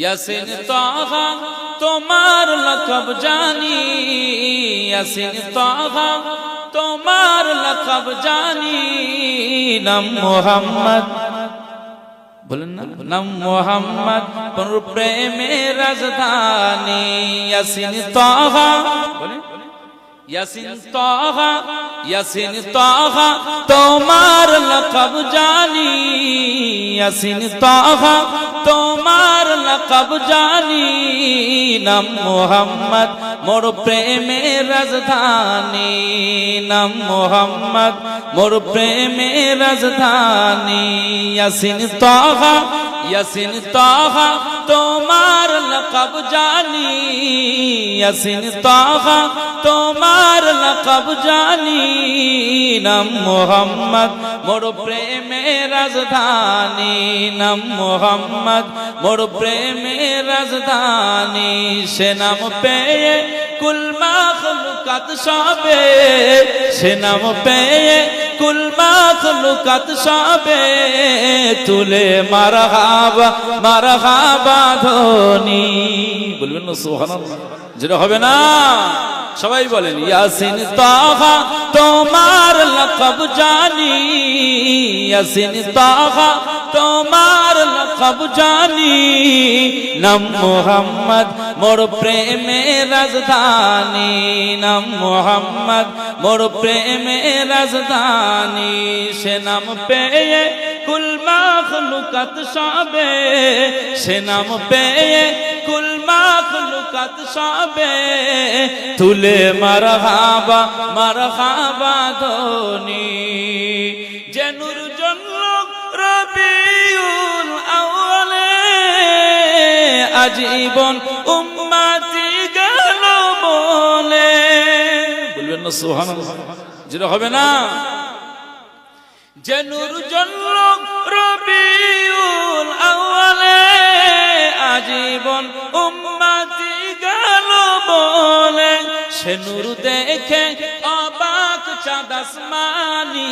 ইয়াসিন তাহা তোমার লকব জানি, ইয়াসিন তাহা তোমার লকব জানি, নাম মোহাম্মদ। বলেন না, নাম মোহাম্মদ প্রেমের রাজধানী, ইয়াসিন তাহা। বলেন। ইয়াসিন তাহা ইয়াসিন তাহা তোমার লকব জানি। ইয়াসিন তাহা তোমার লকব জানি। নাম মোহাম্মদ মোর প্রেমে রাজধানী নাম মোহাম্মদ। মোর প্রেমে রাজধানী ইয়াসিন তাহা ইয়াসিন তাহা, তোমার লকব জানি। ইয়াসিন তাহা, তোমার লকব জানি। নাম মোহাম্মদ, মোর প্রেমে রাজধানী নাম মোহাম্মদ। মোর প্রেমে রাজধানী সে নাম পেয়ে কুল মাখলুকাত সবে, সে নাম পেয়ে কুল মাখলুকাত সবে। তুলে মারহাবা মারহাবা ধ্বনি বলবেন না, সুবহানাল্লাহ। যেটা হবে না, সবাই বলেন, ইয়াসিন তাহা তোমার লকব জানি। ইয়াসিন তাহা তোমার জানি, নাম মোহাম্মদ, মোর প্রেমে রাজধানী। নাম মোহাম্মদ, মোর প্রেমে রাজধানী। সে নাম পেয়ে কুল মাখলুকাত সবে, সে নাম পেয়ে কুল মাখলুকাত সবে। তুলে মারহাবা মারহাবা ধ্বনি আজীবন উম্মাতি গেল বলে বলবেন না, সুবহানাল্লাহ। যেটা হবে না। যে নূর জন্ম রবিউল আউয়ালে, আজীবন উম্মতি গেল বলে সে নূর দেখে অবাক চাঁদ আসমানি।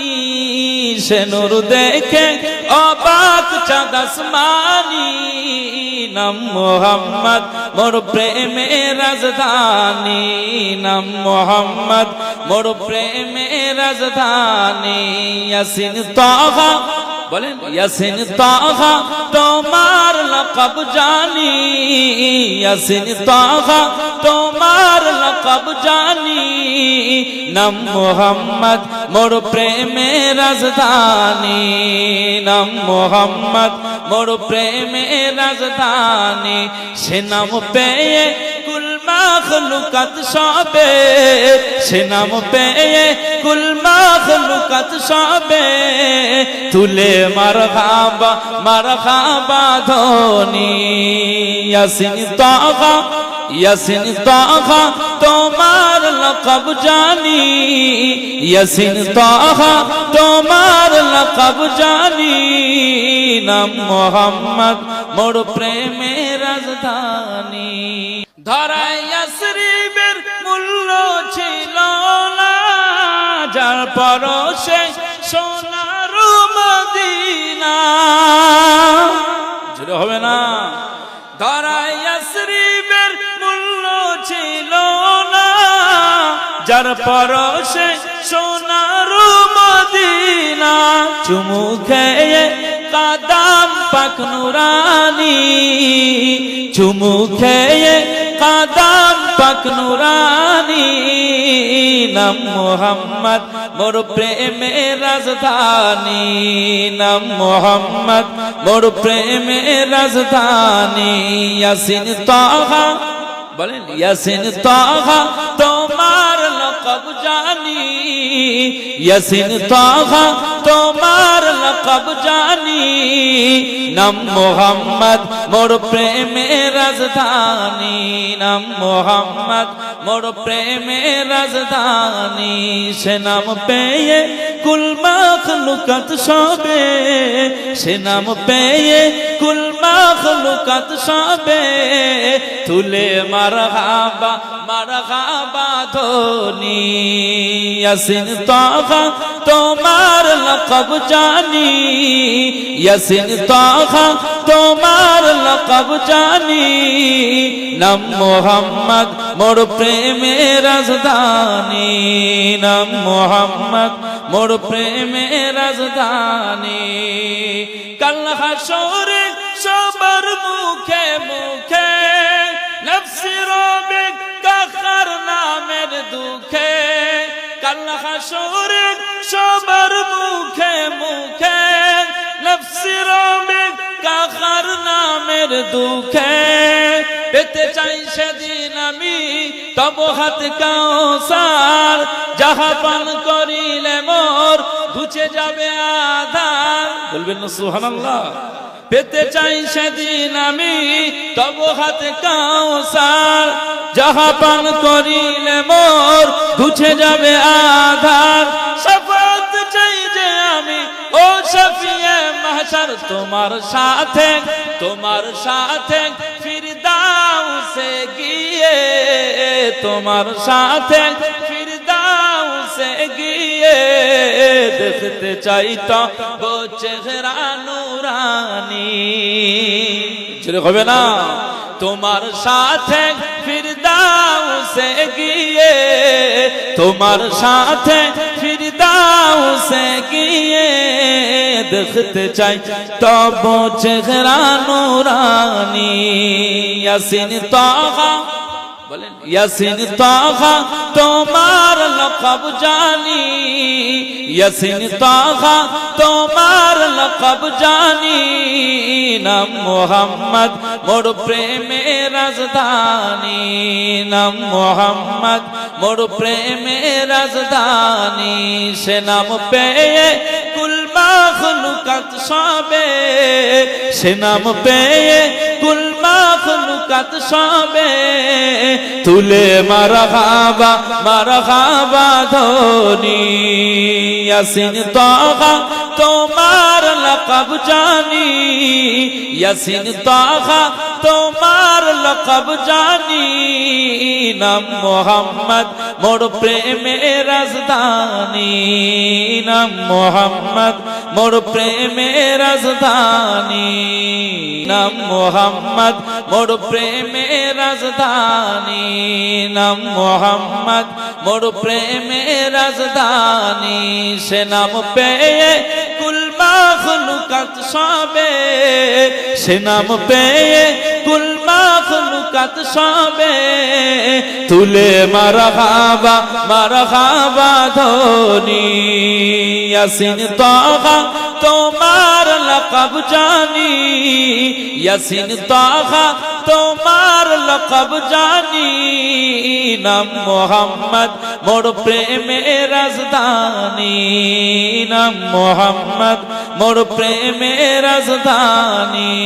সে নূর দেখে অবাক চাঁদ আসমানি নাম মোহাম্মদ। মোর প্রেমে রাজধানী নাম মোহাম্মদ। মোর প্রেমে রাজধানী ইয়াসিন তাহা বলেন, ইয়াসিন তাহা তোমার লকব জানি, ইয়াসিন তাহা তোমার লকব জানি। নাম মোহাম্মদ, মোর প্রেমে রাজধানী। নাম মোহাম্মদ, মোর প্রেমে রাজধানী। সে নাম পেয়ে কুল মাখলুকাত সবে সে নাম পেয়ে কুল মাখলুকাত সবে। তুলে মার খাবা মার খাবা ধনি। ইয়াসিন তাহা ইয়াসিন তাহা, তোমার লকব জানি। ইয়াসিন তাহা, তোমার লকব জানি। নাম মোহাম্মদ, মোর প্রেমে রাজধানী। ধরাই মূল্য ছিল না, যার পরশে সোনার মদিনা। জোরে হবে না। ধরাই মূল্য ছিল না, যার পরশে সোনার মদিনা। চুমু কাদাম পাক নুরানি চুমু খেয়ে কাদাম পাক নুরানি নাম মোহাম্মদ মোর প্রেমে রাজধানী নাম মোহাম্মদ মোর প্রেমে রাজধানী ইয়াসিন তাহা বলেন ইয়াসিন তাহা তোমার লকব জানি ইয়াসিন তাহা তোমার লকব জানি। নাম মোহাম্মদ, মোর প্রেমে রাজধানী। নাম মোহাম্মদ, মোর প্রেমে রাজধানী। সে নাম পেয়ে কুল মাখলুকাত সবে। সে নাম পেয়ে কুল মাখলুকাত সবে। তুলে মারহাবা মারহাবা ধনি। ইয়াসিন তাহা তোমার লকব জানি ইয়াসিন তাহা তোমার লকব জানি নাম মোহাম্মদ মোর প্রেমের রাজধানী নাম মোহাম্মদ মোর প্রেমের রাজধানী কাল হাসরে সবার মুখে মুখে নফসি রবে কাখার নামের দুঃখে কাল হাসরে সবার মুখে মুখে, নফসি রবে কাখার নামের দুঃখে। পেতে চাই সেদিন আমি, তব হাত কাউসার। যাহা পান করিলে মোর, ঘুচে যাবে আধার। বলবেন না সুহানাল্লাহ পেতে চাই সেদিন আমি, তব হাত কাউসার। যাহা পান করিলে মোর, ঘুচে যাবে আধার। ও শফিয়ে মাহশর, তোমার সাথে তোমার সাথে ফিরদাউসে গিয়ে, তোমার সাথে ফিরদাউসে গিয়ে দেখতে চাই তো ও চেহারা নুরানি। জোরে হবে না? তোমার সাথে ফিরদাউসে গিয়ে, তোমার সাথে ফিরদাউসে গিয়ে দেখতে চাই। তব চেহারা নুরানি ইয়াসিন তাহা, বলেন, ইয়াসিন তাহা তোমার লকব জানি। ইয়াসিন তাহা তোমার লকব জানি। নাম মোহাম্মদ, মোর প্রেমে রাজধানী। নাম মোহাম্মদ, মোর প্রেমে রাজধানী। সে নাম পেয়ে কুলমা খুলুকাত সবে, সে নাম পেয়ে কুল মাখলুকাত সবে। তুলে মারা খাবা মারা খাবা ধনি ইয়াসিন তাহা, তোমার লাকাব জানি। ইয়াসিন তাহা তোমার লকব জানি, নাম মোহাম্মদ, মোর প্রেমে রাজধানী, নাম মোহাম্মদ, মোর প্রেমে রাজধানী, নাম মোহাম্মদ, মোর প্রেমে রাজধানী, নাম মোহাম্মদ, মোর প্রেমে রাজধানী, সে নাম পেয়ে কুলমা খুলুকাত সবে, সে নাম পেয়ে খুলুকাত সবে। তুলে মারা খাবা মারা খাবা ধনি। ইয়াসিন তাহা তোমার লকব জানি। ইয়াসিন তাহা তোমার লকব জানি। নাম মোহাম্মদ, মোর প্রেমে রাজধানী। নাম মোহাম্মদ, মোর প্রেমে রাজধানী।